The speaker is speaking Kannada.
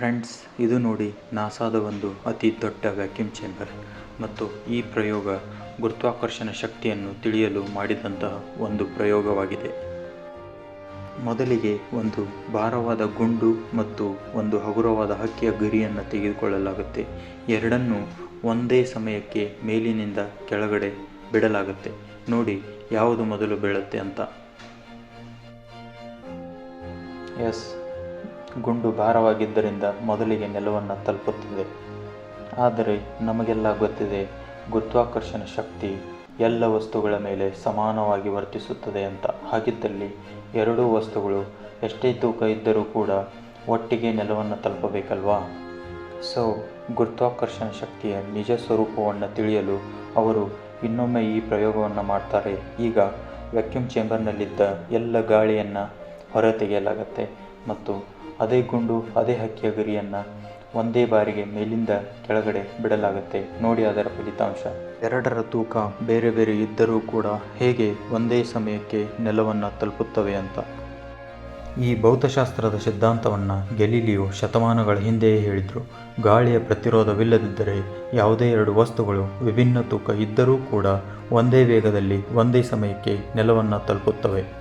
ಫ್ರೆಂಡ್ಸ್, ಇದು ನೋಡಿ ನಾಸಾದ ಒಂದು ಅತಿ ದೊಡ್ಡ ವ್ಯಾಕ್ಯೂಮ್ ಚೇಂಬರ್ ಮತ್ತು ಈ ಪ್ರಯೋಗ ಗುರುತ್ವಾಕರ್ಷಣ ಶಕ್ತಿಯನ್ನು ತಿಳಿಯಲು ಮಾಡಿದಂತಹ ಒಂದು ಪ್ರಯೋಗವಾಗಿದೆ. ಮೊದಲಿಗೆ ಒಂದು ಭಾರವಾದ ಗುಂಡು ಮತ್ತು ಒಂದು ಹಗುರವಾದ ಹಕ್ಕಿಯ ಗರಿಯನ್ನು ತೆಗೆದುಕೊಳ್ಳಲಾಗುತ್ತೆ. ಎರಡನ್ನೂ ಒಂದೇ ಸಮಯಕ್ಕೆ ಮೇಲಿನಿಂದ ಕೆಳಗಡೆ ಬಿಡಲಾಗುತ್ತೆ. ನೋಡಿ ಯಾವುದು ಮೊದಲು ಬೀಳುತ್ತೆ ಅಂತ. ಎಸ್. ಗುಂಡು ಭಾರವಾಗಿದ್ದರಿಂದ ಮೊದಲಿಗೆ ನೆಲವನ್ನು ತಲುಪುತ್ತದೆ. ಆದರೆ ನಮಗೆಲ್ಲ ಗೊತ್ತಿದೆ, ಗುರುತ್ವಾಕರ್ಷಣ ಶಕ್ತಿ ಎಲ್ಲ ವಸ್ತುಗಳ ಮೇಲೆ ಸಮಾನವಾಗಿ ವರ್ತಿಸುತ್ತದೆ ಅಂತ. ಹಾಗಿದ್ದಲ್ಲಿ ಎರಡೂ ವಸ್ತುಗಳು ಎಷ್ಟೇ ತೂಕ ಇದ್ದರೂ ಕೂಡ ಒಟ್ಟಿಗೆ ನೆಲವನ್ನು ತಲುಪಬೇಕಲ್ವಾ? ಸೊ, ಗುರುತ್ವಾಕರ್ಷಣ ಶಕ್ತಿಯ ನಿಜ ಸ್ವರೂಪವನ್ನು ತಿಳಿಯಲು ಅವರು ಇನ್ನೊಮ್ಮೆ ಈ ಪ್ರಯೋಗವನ್ನು ಮಾಡ್ತಾರೆ. ಈಗ ವ್ಯಾಕ್ಯೂಮ್ ಚೇಂಬರ್ನಲ್ಲಿದ್ದ ಎಲ್ಲ ಗಾಳಿಯನ್ನು ಹೊರತೆಗೆಯಲಾಗತ್ತೆ ಮತ್ತು ಅದೇ ಗುಂಡು, ಅದೇ ಹಕ್ಕಿಯ ಗರಿಯನ್ನು ಒಂದೇ ಬಾರಿಗೆ ಮೇಲಿಂದ ಕೆಳಗಡೆ ಬಿಡಲಾಗುತ್ತೆ. ನೋಡಿ ಅದರ ಫಲಿತಾಂಶ. ಎರಡರ ತೂಕ ಬೇರೆ ಬೇರೆ ಇದ್ದರೂ ಕೂಡ ಹೇಗೆ ಒಂದೇ ಸಮಯಕ್ಕೆ ನೆಲವನ್ನು ತಲುಪುತ್ತವೆ ಅಂತ. ಈ ಭೌತಶಾಸ್ತ್ರದ ಸಿದ್ಧಾಂತವನ್ನು ಗೆಲೀಲಿಯು ಶತಮಾನಗಳ ಹಿಂದೆಯೇ ಹೇಳಿದರು. ಗಾಳಿಯ ಪ್ರತಿರೋಧವಿಲ್ಲದಿದ್ದರೆ ಯಾವುದೇ ಎರಡು ವಸ್ತುಗಳು ವಿಭಿನ್ನ ತೂಕ ಇದ್ದರೂ ಕೂಡ ಒಂದೇ ವೇಗದಲ್ಲಿ ಒಂದೇ ಸಮಯಕ್ಕೆ ನೆಲವನ್ನು ತಲುಪುತ್ತವೆ.